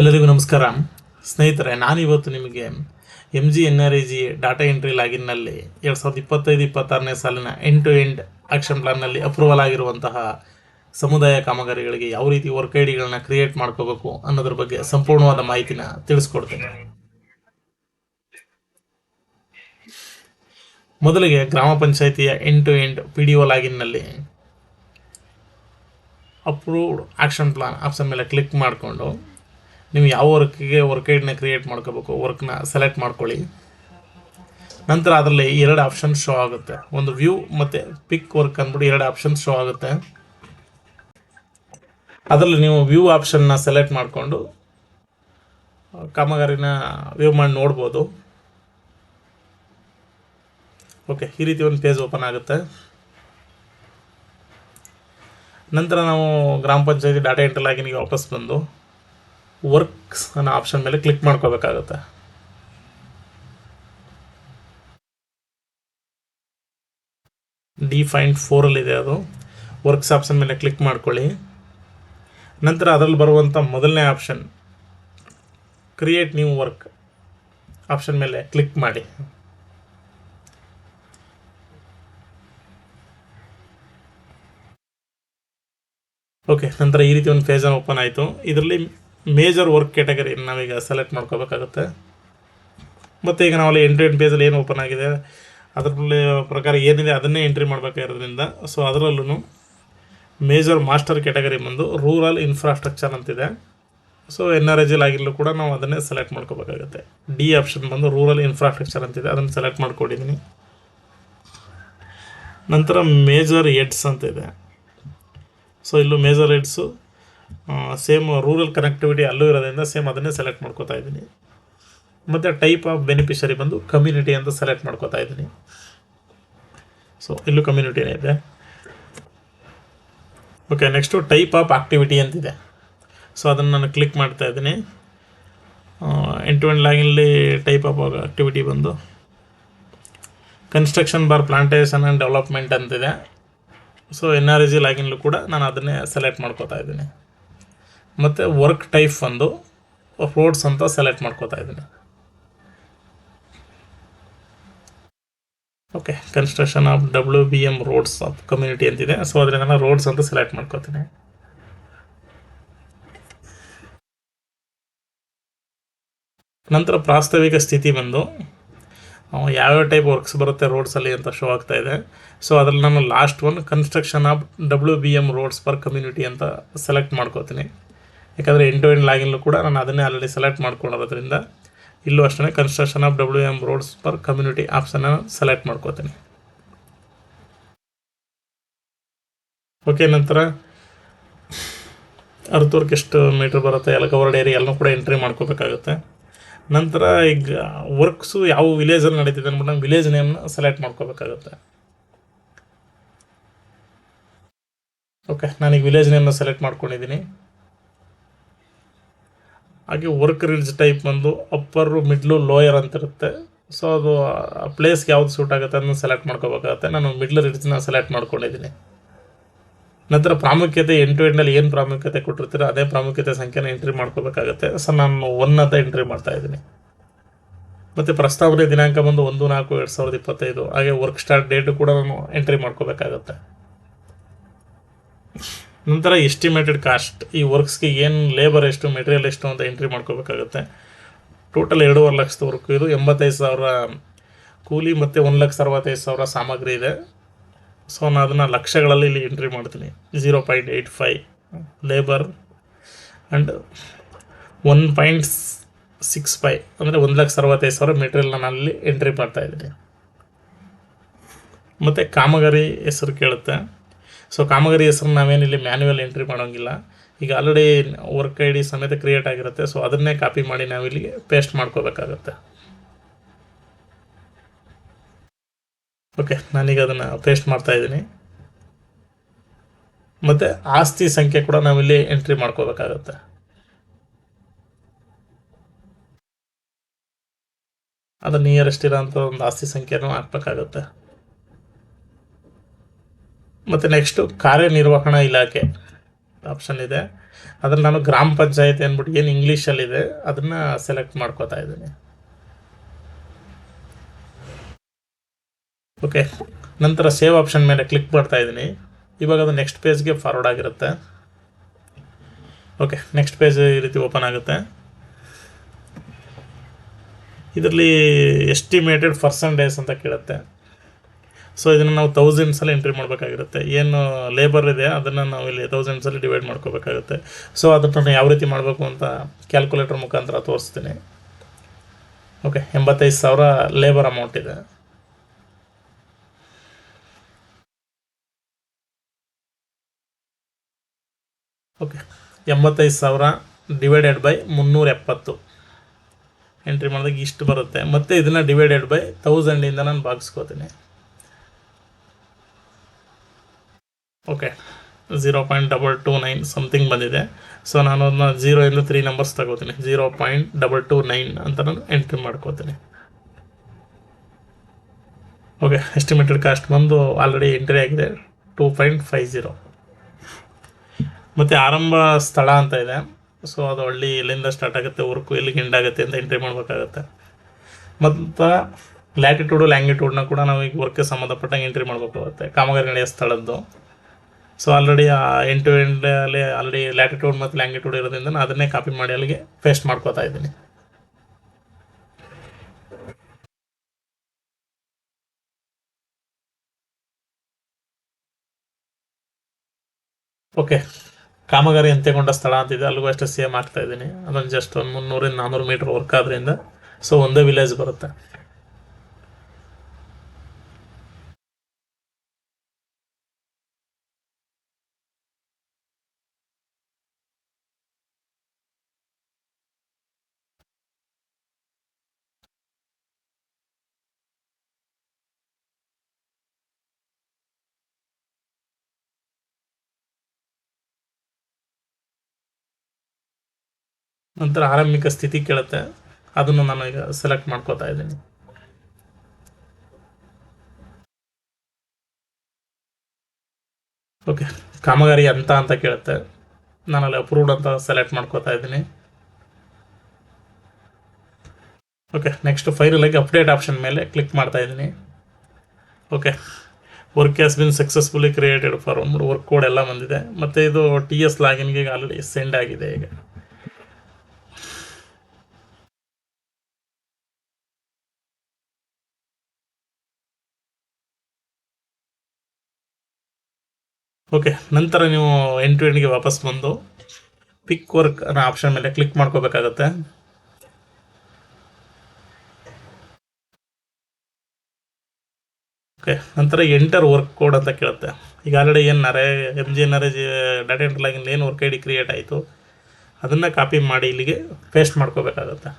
ಎಲ್ಲರಿಗೂ ನಮಸ್ಕಾರ. ಸ್ನೇಹಿತರೆ, ನಾನಿವತ್ತು ನಿಮಗೆ M G N R I G data entry ಲಾಗಿನ್ನಲ್ಲಿ ಎರಡು ಸಾವಿರದ ಇಪ್ಪತ್ತೈದು, ಇಪ್ಪತ್ತಾರನೇ ಸಾಲಿನ ಎಂಡ್ ಟು ಎಂಡ್ ಆಕ್ಷನ್ ಪ್ಲಾನ್ನಲ್ಲಿ ಅಪ್ರೂವಲ್ ಆಗಿರುವಂತಹ ಸಮುದಾಯ ಕಾಮಗಾರಿಗಳಿಗೆ ಯಾವ ರೀತಿ ವರ್ಕ್ ಐ ಡಿಗಳನ್ನ ಕ್ರಿಯೇಟ್ ಮಾಡ್ಕೋಬೇಕು ಅನ್ನೋದ್ರ ಬಗ್ಗೆ ಸಂಪೂರ್ಣವಾದ ಮಾಹಿತಿನ ತಿಳಿಸ್ಕೊಡ್ತೇನೆ. ಮೊದಲಿಗೆ ಗ್ರಾಮ ಪಂಚಾಯಿತಿಯ end to end P D O ಲಾಗಿನ್ನಲ್ಲಿ approved action plan option ಮೇಲೆ ಕ್ಲಿಕ್ ಮಾಡಿಕೊಂಡು ನೀವು ಯಾವ ವರ್ಕಿಗೆ ವರ್ಕೈಡ್ನ ಕ್ರಿಯೇಟ್ ಮಾಡ್ಕೋಬೇಕು ವರ್ಕ್ನ ಸೆಲೆಕ್ಟ್ ಮಾಡ್ಕೊಳ್ಳಿ. ನಂತರ ಅದರಲ್ಲಿ ಎರಡು ಆಪ್ಷನ್ ಶೋ ಆಗುತ್ತೆ. ಒಂದು ವ್ಯೂ ಮತ್ತು ಪಿಕ್ ವರ್ಕ್ ಅಂದ್ಬಿಟ್ಟು ಎರಡು ಆಪ್ಷನ್ ಶೋ ಆಗುತ್ತೆ. ಅದರಲ್ಲಿ ನೀವು ವ್ಯೂ ಆಪ್ಷನ್ನ ಸೆಲೆಕ್ಟ್ ಮಾಡಿಕೊಂಡು ಕಾಮಗಾರಿನ ವ್ಯೂ ಮಾಡಿ ನೋಡ್ಬೋದು. ಓಕೆ ಈ ರೀತಿ ಒಂದು ಪೇಜ್ ಓಪನ್ ಆಗುತ್ತೆ. ನಂತರ ನಾವು ಗ್ರಾಮ ಪಂಚಾಯತಿ ಡಾಟಾ ಎಂಟ್ರಿ ನೀವು ವಾಪಸ್ ಬಂದು ವರ್ಕ್ಸ್ ಅನ್ನೋ ಆಪ್ಷನ್ ಮೇಲೆ ಕ್ಲಿಕ್ ಮಾಡ್ಕೋಬೇಕಾಗುತ್ತೆ. ಡಿ ಫೋರಲ್ಲಿ ಇದೆ ಅದು. ವರ್ಕ್ಸ್ ಆಪ್ಷನ್ ಮೇಲೆ ಕ್ಲಿಕ್ ಮಾಡ್ಕೊಳ್ಳಿ. ನಂತರ ಅದರಲ್ಲಿ ಬರುವಂಥ ಮೊದಲನೇ option create new work option ಮೇಲೆ ಕ್ಲಿಕ್ ಮಾಡಿ. ಓಕೆ ನಂತರ ಈ ರೀತಿ ಒಂದು ಪೇಜನ್ನು ಓಪನ್ ಆಯಿತು. ಇದರಲ್ಲಿ ಮೇಜರ್ ವರ್ಕ್ ಕ್ಯಾಟಗರಿ ನಾವೀಗ ಸೆಲೆಕ್ಟ್ ಮಾಡ್ಕೋಬೇಕಾಗುತ್ತೆ. ಮತ್ತು ಈಗ ನಾವಲ್ಲಿ ಎಂಟ್ರಿ ಎಂಟು ಪೇಜಲ್ಲಿ ಏನು ಓಪನ್ ಆಗಿದೆ ಅದರಲ್ಲಿ ಪ್ರಕಾರ ಏನಿದೆ ಅದನ್ನೇ ಎಂಟ್ರಿ ಮಾಡಬೇಕಾಗಿರೋದ್ರಿಂದ ಸೊ ಅದರಲ್ಲೂ ಮೇಜರ್ ಮಾಸ್ಟರ್ ಕ್ಯಾಟಗರಿ ಬಂದು ರೂರಲ್ ಇನ್ಫ್ರಾಸ್ಟ್ರಕ್ಚರ್ ಅಂತಿದೆ. ಸೊ ಎನ್ ಆರ್ ಎ ಜಿಲ್ ಆಗಿರಲು ಕೂಡ ನಾವು ಅದನ್ನೇ ಸೆಲೆಕ್ಟ್ ಮಾಡ್ಕೋಬೇಕಾಗುತ್ತೆ. ಡಿ ಆಪ್ಷನ್ ಬಂದು ರೂರಲ್ ಇನ್ಫ್ರಾಸ್ಟ್ರಕ್ಚರ್ ಅಂತಿದೆ, ಅದನ್ನು ಸೆಲೆಕ್ಟ್ ಮಾಡ್ಕೊಂಡಿದ್ದೀನಿ ನಂತರ ಮೇಜರ್ ಎಡ್ಸ್ ಅಂತ ಇದೆ ಸೊ ಇಲ್ಲೂ major rates same rural connectivity ಅಲ್ಲೂ ಇರೋದ್ರಿಂದ ಸೇಮ್ ಅದನ್ನೇ ಸೆಲೆಕ್ಟ್ ಮಾಡ್ಕೋತಾ ಇದ್ದೀನಿ. ಮತ್ತು ಟೈಪ್ ಆಫ್ ಬೆನಿಫಿಷರಿ ಬಂದು ಕಮ್ಯುನಿಟಿ ಅಂತ ಸೆಲೆಕ್ಟ್ ಮಾಡ್ಕೋತಾ ಇದ್ದೀನಿ. ಸೊ ಇಲ್ಲೂ ಕಮ್ಯುನಿಟಿನೇ ಇದೆ. Okay next type of activity ಅಂತಿದೆ. ಸೊ ಅದನ್ನು ನಾನು ಕ್ಲಿಕ್ ಮಾಡ್ತಾ ಇದ್ದೀನಿ. ಎಂಟು ಎಂಡ್ ಲಾಗಿನಲ್ಲಿ ಟೈಪ್ ಆಫ್ ಆಕ್ಟಿವಿಟಿ ಬಂದು construction bar plantation and development ಅಂತಿದೆ. ಸೊ ಎನ್ ಆರ್ ಜಿ ಲಾಗಿನ್ಲು ಕೂಡ ನಾನು ಅದನ್ನೇ ಸೆಲೆಕ್ಟ್ ಮಾಡ್ಕೋತಾ ಇದ್ದೀನಿ. ಮತ್ತು ವರ್ಕ್ ಟೈಪ್ ಒಂದು ರೋಡ್ಸ್ ಅಂತ ಸೆಲೆಕ್ಟ್ ಮಾಡ್ಕೋತಾ ಇದ್ದೀನಿ. Okay construction of W B M roads of community ಅಂತಿದೆ. ಸೊ ಅದರಿಂದ ನಾನು ರೋಡ್ಸ್ ಅಂತ ಸೆಲೆಕ್ಟ್ ಮಾಡ್ಕೋತೀನಿ. ನಂತರ ಪ್ರಾಸ್ತಾವಿಕ ಸ್ಥಿತಿ ಬಂದು ಯಾವ್ಯಾವ ಟೈಪ್ ವರ್ಕ್ಸ್ ಬರುತ್ತೆ ರೋಡ್ಸಲ್ಲಿ ಅಂತ ಶೋ ಆಗ್ತಾ ಇದೆ. ಸೊ ಅದರಲ್ಲಿ ನಾನು last one construction of W B M roads per community ಅಂತ ಸೆಲೆಕ್ಟ್ ಮಾಡ್ಕೋತೀನಿ. ಯಾಕಂದರೆ ಎಂಟು ಎಂಡ್ ಲಾಗಿನ್ಲು ಕೂಡ ನಾನು ಅದನ್ನೇ ಆಲ್ರೆಡಿ ಸೆಲೆಕ್ಟ್ ಮಾಡ್ಕೊಂಡಿರೋದ್ರಿಂದ ಇಲ್ಲೂ ಅಷ್ಟೇ construction of W M roads per community ಆಪ್ಷನ್ನ select ಮಾಡ್ಕೋತೀನಿ. ಓಕೆ ನಂತರ ಅರ್ತ್ ಎಷ್ಟು ಮೀಟ್ರ್ ಬರುತ್ತೆ ಎಲ್ಲ ಕವರ್ಡ್ ಏರಿಯಾ ಎಲ್ಲನೂ ಕೂಡ ಎಂಟ್ರಿ ಮಾಡ್ಕೋಬೇಕಾಗುತ್ತೆ. ನಂತರ ಈಗ ವರ್ಕ್ಸು ಯಾವ ವಿಲೇಜಲ್ಲಿ ನಡೀತಿದೆ ಅಂದ್ಬಿಟ್ಟು ನಾನು ವಿಲೇಜ್ ನೇಮ್ನ ಸೆಲೆಕ್ಟ್ ಮಾಡ್ಕೋಬೇಕಾಗುತ್ತೆ. ಓಕೆ ನಾನೀಗ ವಿಲೇಜ್ ನೇಮ್ನ ಸೆಲೆಕ್ಟ್ ಮಾಡ್ಕೊಂಡಿದ್ದೀನಿ. ಹಾಗೆ ವರ್ಕ್ ರೀಲ್ಸ್ ಟೈಪ್ ಬಂದು ಅಪ್ಪರು ಮಿಡ್ಲು ಲೋಯರ್ ಅಂತ ಇರುತ್ತೆ. ಸೊ ಅದು, ಆ ಪ್ಲೇಸ್ಗೆ ಯಾವ್ದು ಸೂಟ್ ಆಗುತ್ತೆ ಅದನ್ನ ಸೆಲೆಕ್ಟ್ ಮಾಡ್ಕೋಬೇಕಾಗುತ್ತೆ. ನಾನು ಮಿಡ್ಲ್ ರಿಡ್ಜ್ನ ಸೆಲೆಕ್ಟ್ ಮಾಡ್ಕೊಂಡಿದ್ದೀನಿ. ನಂತರ ಪ್ರಾಮುಖ್ಯತೆ ಎಂಟು ಎಂಡಲ್ಲಿ ಏನು ಪ್ರಾಮುಖ್ಯತೆ ಕೊಟ್ಟಿರ್ತೀರೋ ಅದೇ ಪ್ರಾಮುಖ್ಯತೆ ಸಂಖ್ಯೆನ ಎಂಟ್ರಿ ಮಾಡ್ಕೋಬೇಕಾಗತ್ತೆ. ಸೊ ನಾನು ಒನ್ ಅಂತ ಎಂಟ್ರಿ ಮಾಡ್ತಾ ಇದ್ದೀನಿ. ಮತ್ತು ಪ್ರಸ್ತಾವನೆ ದಿನಾಂಕ ಬಂದು ಒಂದು, ನಾಲ್ಕು, ಎರಡು ಸಾವಿರದ ಇಪ್ಪತ್ತೈದು. ಹಾಗೆ ವರ್ಕ್ ಸ್ಟಾರ್ಟ್ ಡೇಟು ಕೂಡ ನಾನು ಎಂಟ್ರಿ ಮಾಡ್ಕೋಬೇಕಾಗತ್ತೆ. ನಂತರ ಎಸ್ಟಿಮೇಟೆಡ್ ಕಾಸ್ಟ್ ಈ ವರ್ಕ್ಸ್ಗೆ ಏನು ಲೇಬರ್ ಎಷ್ಟು ಮೆಟೀರಿಯಲ್ ಎಷ್ಟು ಅಂತ ಎಂಟ್ರಿ ಮಾಡ್ಕೋಬೇಕಾಗುತ್ತೆ. ಟೋಟಲ್ ಎರಡೂವರೆ ಲಕ್ಷದ ವರ್ಕ್ ಇದು ಎಂಬತ್ತೈದು ಸಾವಿರ ಕೂಲಿ ಮತ್ತು ಒಂದು ಲಕ್ಷ ಅರವತ್ತೈದು ಸಾವಿರ ಸಾಮಗ್ರಿ ಇದೆ. ಸೊ ನಾನು ಅದನ್ನು ಲಕ್ಷಗಳಲ್ಲಿ ಇಲ್ಲಿ ಎಂಟ್ರಿ ಮಾಡ್ತೀನಿ. Zero point eight five labour and one point six five ಅಂದರೆ ಒಂದು ಲಕ್ಷ ಅರವತ್ತೈದು ಸಾವಿರ ಮೆಟೀರಿಯಲ್ ನಾನು ಅಲ್ಲಿ ಎಂಟ್ರಿ ಮಾಡ್ತಾಯಿದ್ದೀನಿ ಮತ್ತು ಕಾಮಗಾರಿ ಹೆಸರು ಕೇಳುತ್ತೆ. ಸೊ ಕಾಮಗಾರಿ ಹೆಸರು ನಾವೇನಿಲ್ಲಿ ಮ್ಯಾನ್ಯುವಲ್ ಎಂಟ್ರಿ ಮಾಡೋಂಗಿಲ್ಲ. ಈಗ ಆಲ್ರೆಡಿ ವರ್ಕ್ ಐ ಡಿ ಸಮೇತ ಕ್ರಿಯೇಟ್ ಆಗಿರುತ್ತೆ. ಸೊ ಅದನ್ನೇ ಕಾಪಿ ಮಾಡಿ ನಾವಿಲ್ಲಿ ಪೇಸ್ಟ್ ಮಾಡ್ಕೋಬೇಕಾಗತ್ತೆ. ಓಕೆ ನಾನೀಗ ಅದನ್ನು ಪೇಸ್ಟ್ ಮಾಡ್ತಾ ಇದ್ದೀನಿ. ಮತ್ತು ಆಸ್ತಿ ಸಂಖ್ಯೆ ಕೂಡ ನಾವಿಲ್ಲಿ ಎಂಟ್ರಿ ಮಾಡ್ಕೋಬೇಕಾಗತ್ತೆ. ಅದು ನಿಯರೆಸ್ಟ್ ಇರೋಂಥ ಒಂದು ಆಸ್ತಿ ಸಂಖ್ಯೆನೂ ಹಾಕ್ಬೇಕಾಗತ್ತೆ. ಮತ್ತು ನೆಕ್ಸ್ಟು ಕಾರ್ಯನಿರ್ವಹಣಾ ಇಲಾಖೆ ಆಪ್ಷನ್ ಇದೆ. ಅದ್ರಲ್ಲಿ ನಾನು ಗ್ರಾಮ ಪಂಚಾಯತಿ ಅಂದ್ಬಿಟ್ಟು ಏನು ಇಂಗ್ಲೀಷಲ್ಲಿದೆ ಅದನ್ನು ಸೆಲೆಕ್ಟ್ ಮಾಡ್ಕೋತಾ ಇದ್ದೀನಿ. ಓಕೆ ನಂತರ ಸೇವ್ ಆಪ್ಷನ್ ಮೇಲೆ ಕ್ಲಿಕ್ ಮಾಡ್ತಾ ಇದ್ದೀನಿ. ಇವಾಗ ಅದು ನೆಕ್ಸ್ಟ್ ಪೇಜ್ಗೆ ಫಾರ್ವರ್ಡ್ ಆಗಿರುತ್ತೆ. ಓಕೆ ನೆಕ್ಸ್ಟ್ ಪೇಜ್ ಈ ರೀತಿ ಓಪನ್ ಆಗುತ್ತೆ. ಇದರಲ್ಲಿ ಎಸ್ಟಿಮೇಟೆಡ್ ಪರ್ಸಂಟೇಜ್ ಅಂತ ಕೇಳುತ್ತೆ. ಸೊ ಇದನ್ನು ನಾವು ತೌಸಂಡ್ಸಲ್ಲಿ ಎಂಟ್ರಿ ಮಾಡಬೇಕಾಗಿರುತ್ತೆ. ಏನು ಲೇಬರ್ ಇದೆ, ಅದನ್ನು ನಾವು ಇಲ್ಲಿ ತೌಸಂಡ್ಸಲ್ಲಿ ಡಿವೈಡ್ ಮಾಡ್ಕೋಬೇಕಾಗುತ್ತೆ. ಸೊ ಅದನ್ನು ಯಾವ ರೀತಿ ಮಾಡಬೇಕು ಅಂತ ಕ್ಯಾಲ್ಕುಲೇಟರ್ ಮುಖಾಂತರ ತೋರಿಸ್ತೀನಿ. ಓಕೆ ಎಂಬತ್ತೈದು ಸಾವಿರ ಲೇಬರ್ ಅಮೌಂಟ್ ಇದೆ. ಓಕೆ ಎಂಬತ್ತೈದು ಸಾವಿರ ಡಿವೈಡೆಡ್ ಬೈ ಮುನ್ನೂರ ಎಪ್ಪತ್ತು. ಎಂಟ್ರಿ ಮಾಡಿದಾಗ ಇಷ್ಟು ಬರುತ್ತೆ. ಮತ್ತು ಇದನ್ನು ಡಿವೈಡೆಡ್ ಬೈ ತೌಸಂಡಿಂದ ನಾನು ಭಾಗಿಸ್ಕೋತೀನಿ. Okay zero point double two nine something ಬಂದಿದೆ. ಸೊ ನಾನು ಅದನ್ನ ಝೀರೋ ಇಂದ ತ್ರೀ ನಂಬರ್ಸ್ ತಗೋತೀನಿ. Zero point double two nine ಅಂತ ನಾನು ಎಂಟ್ರಿ ಮಾಡ್ಕೋತೀನಿ. ಓಕೆ ಎಸ್ಟಿಮೇಟೆಡ್ ಕಾಸ್ಟ್ ಬಂದು ಆಲ್ರೆಡಿ ಎಂಟ್ರಿ ಆಗಿದೆ. ಟೂ ಪಾಯಿಂಟ್ ಫೈ ಝೀರೋ ಮತ್ತು ಆರಂಭ ಸ್ಥಳ ಅಂತ ಇದೆ. ಸೊ ಅದು ಹಳ್ಳಿ ಎಲ್ಲಿಂದ ಸ್ಟಾರ್ಟ್ ಆಗುತ್ತೆ ಊರ್ಕು ಎಲ್ಲಿಗೆ ಎಂಡ್ ಆಗುತ್ತೆ ಅಂತ ಎಂಟ್ರಿ ಮಾಡಬೇಕಾಗತ್ತೆ. ಮತ್ತು ಲ್ಯಾಟಿಟ್ಯೂಡು ಲ್ಯಾಂಗಿಟ್ಯೂಡ್ನ ಕೂಡ ನಾವು ಈಗ ವರ್ಕ್ಗೆ ಸಂಬಂಧಪಟ್ಟಂಗೆ ಎಂಟ್ರಿ ಮಾಡಬೇಕಾಗುತ್ತೆ. ಕಾಮಗಾರಿ ನಡೆಯೋ ಸ್ಥಳದ್ದು. ಸೊ ಆಲ್ರೆಡಿ ಆ ಎಂಟು ಎಂಡಲ್ಲಿ ಆಲ್ರೆಡಿ ಲ್ಯಾಟಿಟ್ಯೂಡ್ ಮತ್ತು ಲ್ಯಾಂಗಿಟ್ಯೂಡ್ ಇರೋದ್ರಿಂದ ನಾನು ಅದನ್ನೇ ಕಾಪಿ ಮಾಡಿ ಅಲ್ಲಿಗೆ ಪೇಸ್ಟ್ ಮಾಡ್ಕೋತಾ ಇದ್ದೀನಿ. ಓಕೆ ಕಾಮಗಾರಿ ಅಂತ್ಯಗೊಂಡ ಸ್ಥಳ ಅಂತಿದೆ ಅಲ್ಲಿಗೂ ಅಷ್ಟೇ ಸೇಮ್ ಆಗ್ತಾ ಇದ್ದೀನಿ. ಅದೊಂದು ಜಸ್ಟ್ ಒಂದು ಮುನ್ನೂರಿಂದ ನಾನ್ನೂರು ಮೀಟ್ರ್ ವರ್ಕ್ ಆದ್ರಿಂದ. ಸೊ ಒಂದೇ ವಿಲೇಜ್ ಬರುತ್ತೆ. ನಂತರ ಆರಂಭಿಕ ಸ್ಥಿತಿ ಕೇಳುತ್ತೆ. ಅದನ್ನು ನಾನು ಈಗ ಸೆಲೆಕ್ಟ್ ಮಾಡ್ಕೋತಾ ಇದ್ದೀನಿ. ಓಕೆ ಕಾಮಗಾರಿ ಅಂತ ಅಂತ ಕೇಳುತ್ತೆ. ನಾನು ಅಲ್ಲಿ ಅಪ್ರೂವ್ಡ್ ಅಂತ ಸೆಲೆಕ್ಟ್ ಮಾಡ್ಕೋತಾ ಇದ್ದೀನಿ. Okay next like update option ಮೇಲೆ ಕ್ಲಿಕ್ ಮಾಡ್ತಾ ಇದ್ದೀನಿ. Okay work has been successfully created for work code ಎಲ್ಲ ಬಂದಿದೆ. ಮತ್ತು ಇದು ಟಿ ಎಸ್ ಲಾಗಿನ್ಗೆ ಆಲ್ರೆಡಿ ಸೆಂಡ್ ಆಗಿದೆ ಈಗ. ಓಕೆ ನಂತರ ನೀವು ಎಂಟು ಎಂಟಿಗೆ ವಾಪಸ್ ಬಂದು ಪಿಕ್ ವರ್ಕ್ ಅನ್ನೋ ಆಪ್ಷನ್ ಮೇಲೆ ಕ್ಲಿಕ್ ಮಾಡ್ಕೋಬೇಕಾಗತ್ತೆ. ಓಕೆ ನಂತರ ಎಂಟರ್ ವರ್ಕ್ ಕೋಡ್ ಅಂತ ಕೇಳುತ್ತೆ. ಈಗ ಆಲ್ರೆಡಿ ಏನು ನರೇ ಎಂ ಜಿ ನರೇ ಜಿ ಡಾಟಾ ಎಂಟ್ರ್ ಲಾಗಿನ್ ಏನು ವರ್ಕ್ ಐ ಡಿ ಕ್ರಿಯೇಟ್ ಆಯಿತು, ಅದನ್ನು ಕಾಪಿ ಮಾಡಿ ಇಲ್ಲಿಗೆ ಪೇಸ್ಟ್ ಮಾಡ್ಕೋಬೇಕಾಗತ್ತೆ.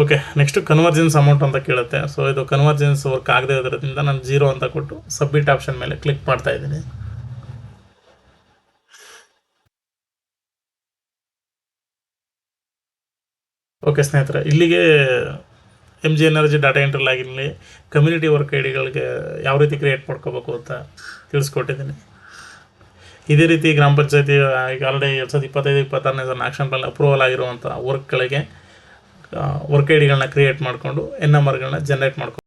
ಓಕೆ ನೆಕ್ಸ್ಟ್ ಕನ್ವರ್ಜೆನ್ಸ್ ಅಮೌಂಟ್ ಅಂತ ಕೇಳುತ್ತೆ. ಸೊ ಇದು ಕನ್ವರ್ಜೆನ್ಸ್ ವರ್ಕ್ ಆಗದೆ ಇರೋದ್ರಿಂದ ನಾನು ಜೀರೋ ಅಂತ ಕೊಟ್ಟು ಸಬ್ಮಿಟ್ ಆಪ್ಷನ್ ಮೇಲೆ ಕ್ಲಿಕ್ ಮಾಡ್ತಾ ಇದ್ದೀನಿ. ಓಕೆ ಸ್ನೇಹಿತರೆ, ಇಲ್ಲಿಗೆ M G N R G data entry ಲಾಗಿನ್ಲಿ community work I ಡಿಗಳಿಗೆ ಯಾವ ರೀತಿ ಕ್ರಿಯೇಟ್ ಮಾಡ್ಕೋಬೇಕು ಅಂತ ತಿಳಿಸ್ಕೊಟ್ಟಿದ್ದೀನಿ. ಇದೇ ರೀತಿ ಗ್ರಾಮ ಪಂಚಾಯತಿ, ಈಗ ಆಲ್ರೆಡಿ ಎರಡು ಸಾವಿರದ ಇಪ್ಪತ್ತೈದು, ಇಪ್ಪತ್ತಾರನೇ ಆಕ್ಷನ್ ಪ್ಲಾನ್ ಅಪ್ರೂವಲ್ ಆಗಿರುವಂಥ ವರ್ಕ್ಗಳಿಗೆ ವರ್ಕ್ ಐ ಡಿಗಳನ್ನ ಕ್ರಿಯೇಟ್ ಮಾಡಿಕೊಂಡು ಎನ್ ನಂಬರ್ಗಳನ್ನ ಜನರೇಟ್ ಮಾಡ್ಕೊಂಡು.